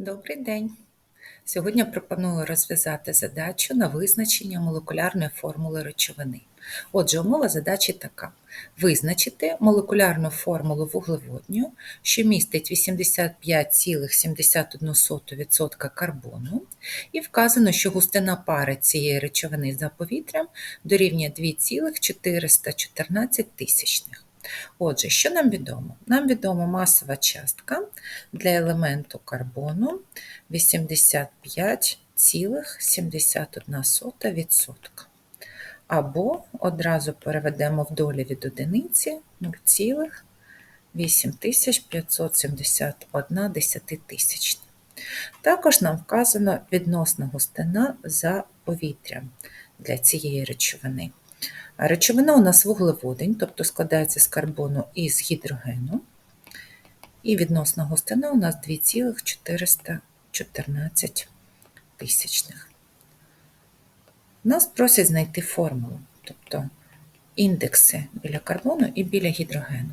Добрий день! Сьогодні пропоную розв'язати задачу на визначення молекулярної формули речовини. Отже, умова задачі така: визначити молекулярну формулу вуглеводню, що містить 85,71% карбону, і вказано, що густина пари цієї речовини за повітрям дорівнює 2,414 тисячних. Отже, що нам відомо? Нам відома масова частка для елементу карбону 85,71%. Або одразу переведемо в долі від одиниці 0,8571 десятитисячна. Також нам вказано відносна густина за повітрям для цієї речовини. Речовина у нас вуглеводень, тобто складається з карбону і з гідрогену. І відносна густина у нас 2,414 тисячних. Нас просять знайти формулу, тобто індекси біля карбону і біля гідрогену.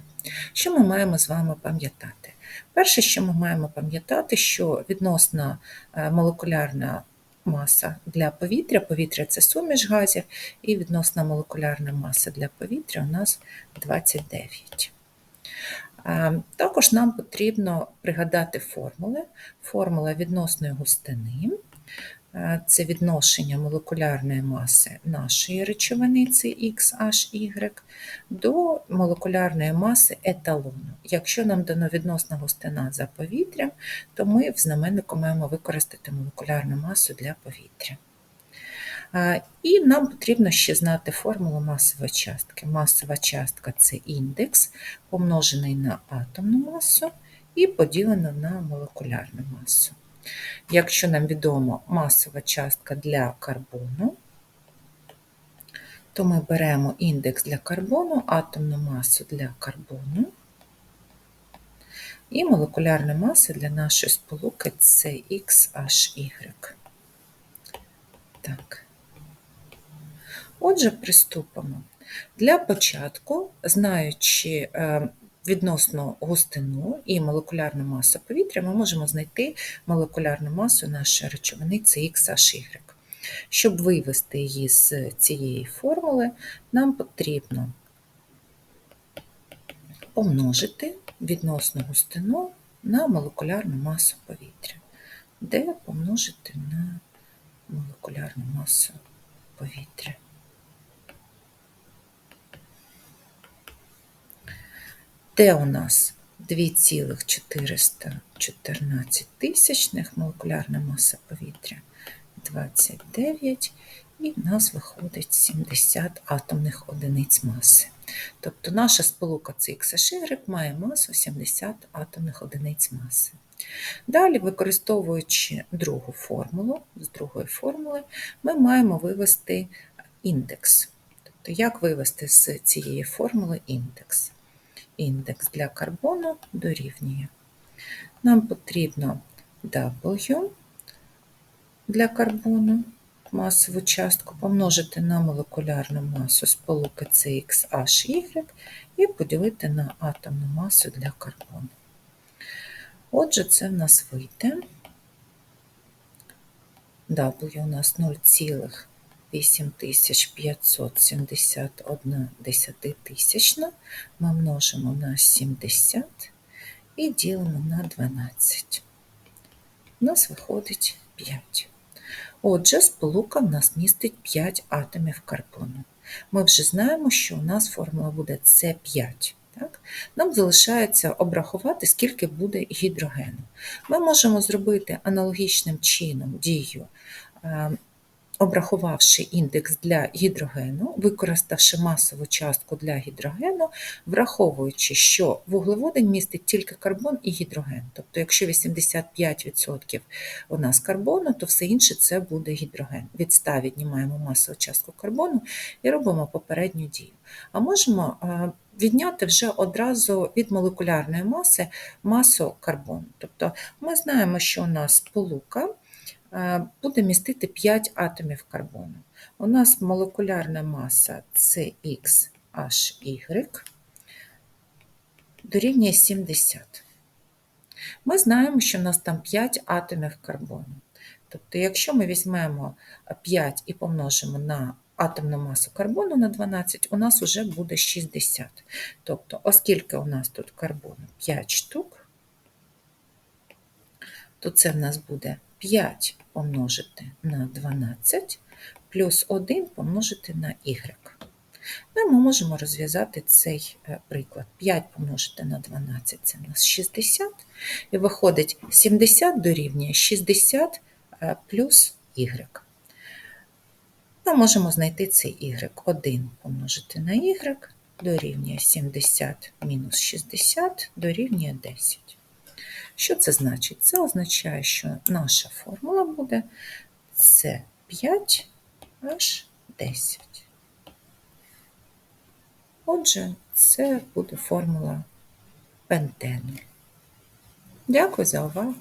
Що ми маємо з вами пам'ятати? Перше, що ми маємо пам'ятати, що відносна е, молекулярна маса для повітря, повітря це суміш газів, і відносна молекулярна маса для повітря у нас 29. Також нам потрібно пригадати формули. Формула відносної густини це відношення молекулярної маси нашої речовини, це XHY, до молекулярної маси еталону. Якщо нам дано відносна густина за повітрям, то ми в знаменнику маємо використати молекулярну масу для повітря. І нам потрібно ще знати формулу масової частки. Масова частка це індекс, помножений на атомну масу і поділено на молекулярну масу. Якщо нам відомо масова частка для карбону, то ми беремо індекс для карбону, атомну масу для карбону і молекулярна маса для нашої сполуки це XHY. Так. Отже, приступимо. Для початку, знаючи е, відносно густину і молекулярну масу повітря, ми можемо знайти молекулярну масу нашої речовини це XHY. Щоб вивести її з цієї формули, нам потрібно помножити відносну густину на молекулярну масу повітря, де помножити на молекулярну масу повітря. Т у нас 2,414 тисячних, молекулярна маса повітря 29, і в нас виходить 70 атомних одиниць маси. Тобто наша сполука CXY має масу 70 атомних одиниць маси. Далі, використовуючи другу формулу, з другої формули, ми маємо вивести індекс. Тобто, як вивести з цієї формули індекс? індекс для карбону дорівнює. Нам потрібно W для карбону, масову частку помножити на молекулярну масу сполуки CXHY і поділити на атомну масу для карбону. Отже, це в нас вийде. W у нас 0,5 8571 десятитисячна ми множимо на 70 і ділимо на 12. У нас виходить 5. Отже, сполука в нас містить 5 атомів карбону. Ми вже знаємо, що у нас формула буде С5. Так? Нам залишається обрахувати, скільки буде гідрогену. Ми можемо зробити аналогічним чином дію ем, обрахувавши індекс для гідрогену, використавши масову частку для гідрогену, враховуючи, що вуглеводень містить тільки карбон і гідроген. Тобто, якщо 85% у нас карбону, то все інше це буде гідроген. Від 100 віднімаємо масову частку карбону і робимо попередню дію. А можемо відняти вже одразу від молекулярної маси масу карбону. Тобто ми знаємо, що у нас сполука Е, буде містити 5 атомів карбону. У нас молекулярна маса CXHY дорівнює 70. Ми знаємо, що в нас там 5 атомів карбону. Тобто, якщо ми візьмемо 5 і помножимо на атомну масу карбону на 12, у нас вже буде 60. Тобто, оскільки у нас тут карбону 5 штук, то це в нас буде 5 помножити на 12 плюс 1 помножити на y. Ну, ми можемо розв'язати цей е, приклад. 5 помножити на 12 це у нас 60. І виходить 70 дорівнює 60 е, плюс y. Ми можемо знайти цей y. 1 помножити на y дорівнює 70 мінус 60 дорівнює 10. Що це значить? Це означає, що наша формула буде це 5 аж 10. Отже, це буде формула пентену. Дякую за увагу.